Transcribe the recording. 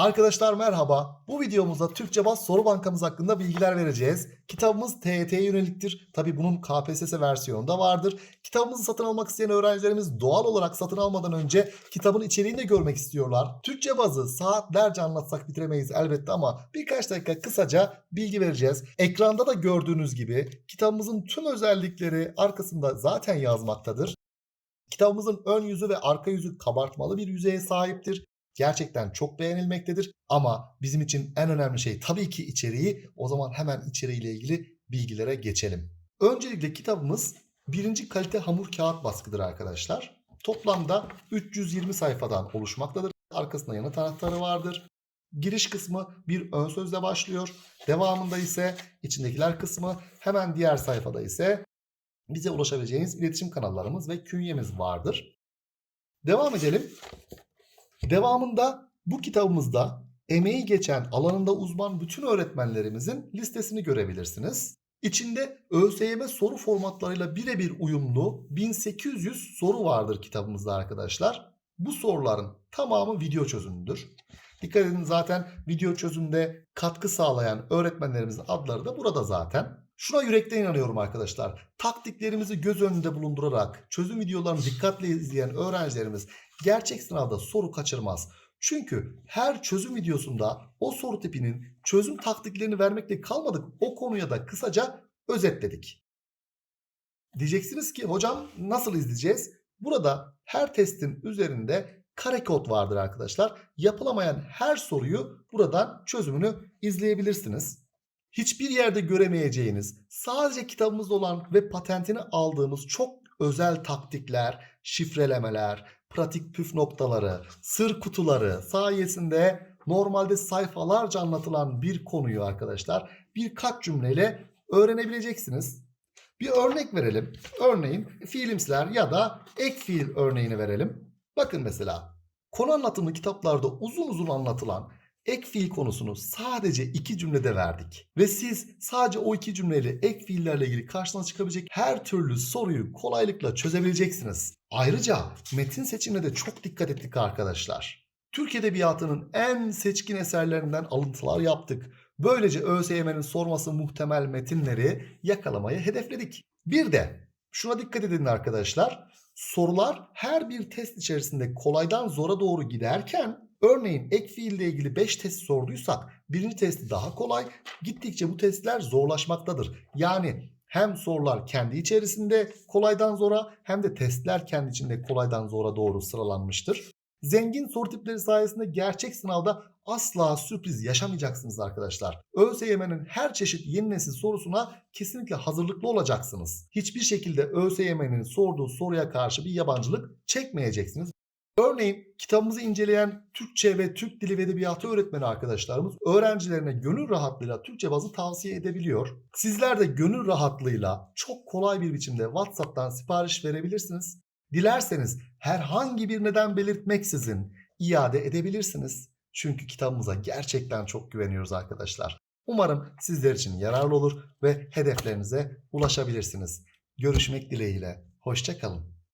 Arkadaşlar merhaba. Bu videomuzda Türkçe Baz Soru Bankamız hakkında bilgiler vereceğiz. Kitabımız TYT'ye yöneliktir. Tabi bunun KPSS versiyonu da vardır. Kitabımızı satın almak isteyen öğrencilerimiz doğal olarak satın almadan önce kitabın içeriğini de görmek istiyorlar. Türkçe bazı saatlerce anlatsak bitiremeyiz elbette ama birkaç dakika kısaca bilgi vereceğiz. Ekranda da gördüğünüz gibi kitabımızın tüm özellikleri arkasında zaten yazmaktadır. Kitabımızın ön yüzü ve arka yüzü kabartmalı bir yüzeye sahiptir gerçekten çok beğenilmektedir. Ama bizim için en önemli şey tabii ki içeriği. O zaman hemen içeriğiyle ilgili bilgilere geçelim. Öncelikle kitabımız birinci kalite hamur kağıt baskıdır arkadaşlar. Toplamda 320 sayfadan oluşmaktadır. Arkasında yanıt anahtarı vardır. Giriş kısmı bir ön sözle başlıyor. Devamında ise içindekiler kısmı hemen diğer sayfada ise bize ulaşabileceğiniz iletişim kanallarımız ve künyemiz vardır. Devam edelim. Devamında bu kitabımızda emeği geçen alanında uzman bütün öğretmenlerimizin listesini görebilirsiniz. İçinde ÖSYM soru formatlarıyla birebir uyumlu 1800 soru vardır kitabımızda arkadaşlar. Bu soruların tamamı video çözümüdür. Dikkat edin zaten video çözümde katkı sağlayan öğretmenlerimizin adları da burada zaten. Şuna yürekten inanıyorum arkadaşlar. Taktiklerimizi göz önünde bulundurarak çözüm videolarını dikkatle izleyen öğrencilerimiz gerçek sınavda soru kaçırmaz. Çünkü her çözüm videosunda o soru tipinin çözüm taktiklerini vermekle kalmadık. O konuya da kısaca özetledik. Diyeceksiniz ki hocam nasıl izleyeceğiz? Burada her testin üzerinde kare kod vardır arkadaşlar. Yapılamayan her soruyu buradan çözümünü izleyebilirsiniz. Hiçbir yerde göremeyeceğiniz, sadece kitabımızda olan ve patentini aldığımız çok özel taktikler, şifrelemeler, pratik püf noktaları, sır kutuları sayesinde normalde sayfalarca anlatılan bir konuyu arkadaşlar birkaç cümleyle öğrenebileceksiniz. Bir örnek verelim. Örneğin fiilimsler ya da ek fiil örneğini verelim. Bakın mesela konu anlatımlı kitaplarda uzun uzun anlatılan ek fiil konusunu sadece iki cümlede verdik. Ve siz sadece o iki cümleyle ek fiillerle ilgili karşınıza çıkabilecek her türlü soruyu kolaylıkla çözebileceksiniz. Ayrıca metin seçimine de çok dikkat ettik arkadaşlar. Türk Edebiyatı'nın en seçkin eserlerinden alıntılar yaptık. Böylece ÖSYM'nin sorması muhtemel metinleri yakalamayı hedefledik. Bir de şuna dikkat edin arkadaşlar. Sorular her bir test içerisinde kolaydan zora doğru giderken Örneğin ek fiille ilgili 5 test sorduysak birinci testi daha kolay. Gittikçe bu testler zorlaşmaktadır. Yani hem sorular kendi içerisinde kolaydan zora hem de testler kendi içinde kolaydan zora doğru sıralanmıştır. Zengin soru tipleri sayesinde gerçek sınavda asla sürpriz yaşamayacaksınız arkadaşlar. ÖSYM'nin her çeşit yeni nesil sorusuna kesinlikle hazırlıklı olacaksınız. Hiçbir şekilde ÖSYM'nin sorduğu soruya karşı bir yabancılık çekmeyeceksiniz. Örneğin kitabımızı inceleyen Türkçe ve Türk Dili ve Edebiyatı öğretmeni arkadaşlarımız öğrencilerine gönül rahatlığıyla Türkçe bazı tavsiye edebiliyor. Sizler de gönül rahatlığıyla çok kolay bir biçimde WhatsApp'tan sipariş verebilirsiniz. Dilerseniz herhangi bir neden belirtmeksizin iade edebilirsiniz. Çünkü kitabımıza gerçekten çok güveniyoruz arkadaşlar. Umarım sizler için yararlı olur ve hedeflerinize ulaşabilirsiniz. Görüşmek dileğiyle. Hoşçakalın.